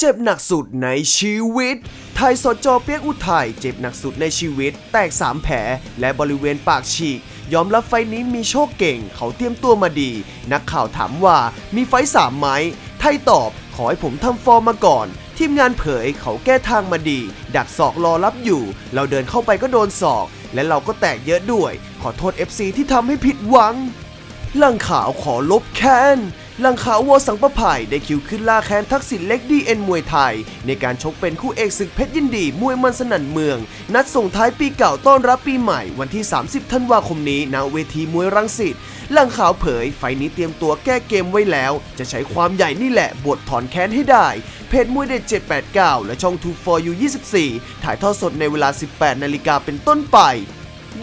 เจ็บหนักสุดในชีวิต ไทยสดจอเปียกอุทัยเจ็บหนักสุดในชีวิต แตกสามแผล และบริเวณปากฉีก ยอมรับไฟนี้มีโชคเก่ง เขาเตรียมตัวมาดี นักข่าวถามว่ามีไฟสามไหม ไทยตอบ ขอให้ผมทำฟอร์มมาก่อน ทีมงานเผยเขาแก้ทางมาดี ดักศอกรอรับอยู่ เราเดินเข้าไปก็โดนศอก และเราก็แตกเยอะด้วย ขอโทษ FC ที่ทำให้ผิดหวังลังข่าวขอลบแค้น ลังขาววัวสังประไผ่ได้คิวขึ้นล่าแค้นทักษิณเล็กดีเอ็นมวยไทย ในการชกเป็นคู่เอกศึกเพชรยินดี มวยมันสนั่นเมือง นัดส่งท้ายปีเก่าต้อนรับปีใหม่วันที่ 30 ธันวาคมนี้ณเวทีมวยรังสิตลังขาวเผย ไฟนี้เตรียมตัวแก้เกมไว้แล้ว จะใช้ความใหญ่นี่แหละบทถอนแค้นให้ได้ เพจมวยเด็ด789 และช่อง2 for you 24ถ่ายทอดสดในเวลา 18 นาฬิกาเป็นต้นไป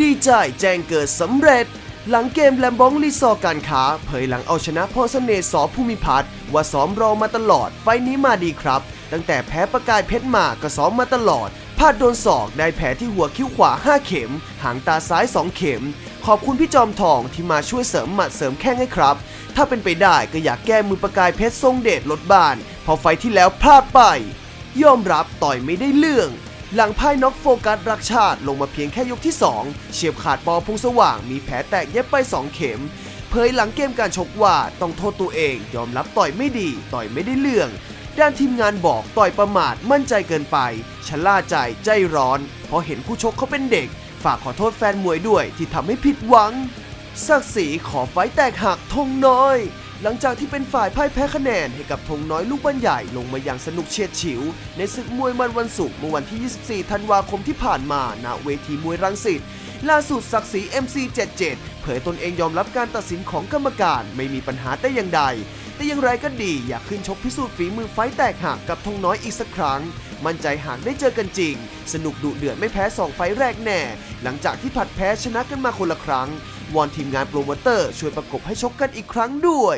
ดีใจแจ้งเกิดสำเร็จ หลังเกมแลมบองรีซอการค้า เผยหลังเอาชนะพรเสน่ห์สอภูมิพัฒน์ว่าซ้อมรอมาตลอด ไฟนี้มาดีครับ ตั้งแต่แพ้ประกายเพชรมาก็ซ้อมมาตลอดพลาดโดนศอกได้แผลที่หัวคิ้วขวา 5 เข็ม หางตาซ้าย 2 เข็ม ขอบคุณพี่จอมทองที่มาช่วยเสริมหมัดเสริมแข้งให้ครับ ถ้าเป็นไปได้ก็อยากแก้มือประกายเพชรทรงเดชลดบ้านเพอไฟที่แล้วพลาดไป ยอมรับต่อยไม่ได้เรื่อง หลังพ่ายน็อกโฟกัสรักชาติลงมาเพียงแค่ยกที่ 2 เฉียบขาดปอพงสว่างมีแผลแตกเย็บไป 2 เข็ม เผยหลังเกมการชกว่าต้องโทษตัวเองยอมรับต่อยไม่ดี ต่อยไม่ได้เรื่อง ด้านทีมงานบอกต่อยประมาทมั่นใจเกินไปชะล่าใจใจร้อน เพราะเห็นคู่ชกเขาเป็นเด็ก ฝากขอโทษแฟนมวยด้วยที่ทำให้ผิดหวังศักดิ์ศรีขอไฟแตกหักธงน้อย หลังจากที่เป็นฝ่ายพ่ายแพ้คะแนนให้กับธงน้อยลูกบ้านใหญ่ลงมาอย่างสนุกเฉียดฉิว ในศึกมวยมันวันศุกร์เมื่อวันที่ 24 ธันวาคมที่ผ่านมาณเวทีมวยรังสิตล่าสุดศักดิ์ศรี MC77 เผยตนเองยอมรับการตัดสินของกรรมการไม่มีปัญหาแต่อย่างใด แต่อย่างไรก็ดีอยากขึ้นชกพิสูจน์ฝีมือไฟแตกหักกับธงน้อยอีกสักครั้ง มั่นใจหากได้เจอกันจริง สนุกดุเดือดไม่แพ้สองไฟแรกแน่ หลังจากที่ผัดแพ้ชนะกันมาคนละครั้งวอนทีมงานโปรโมเตอร์ช่วยประกบให้ชกกันอีกครั้งด้วย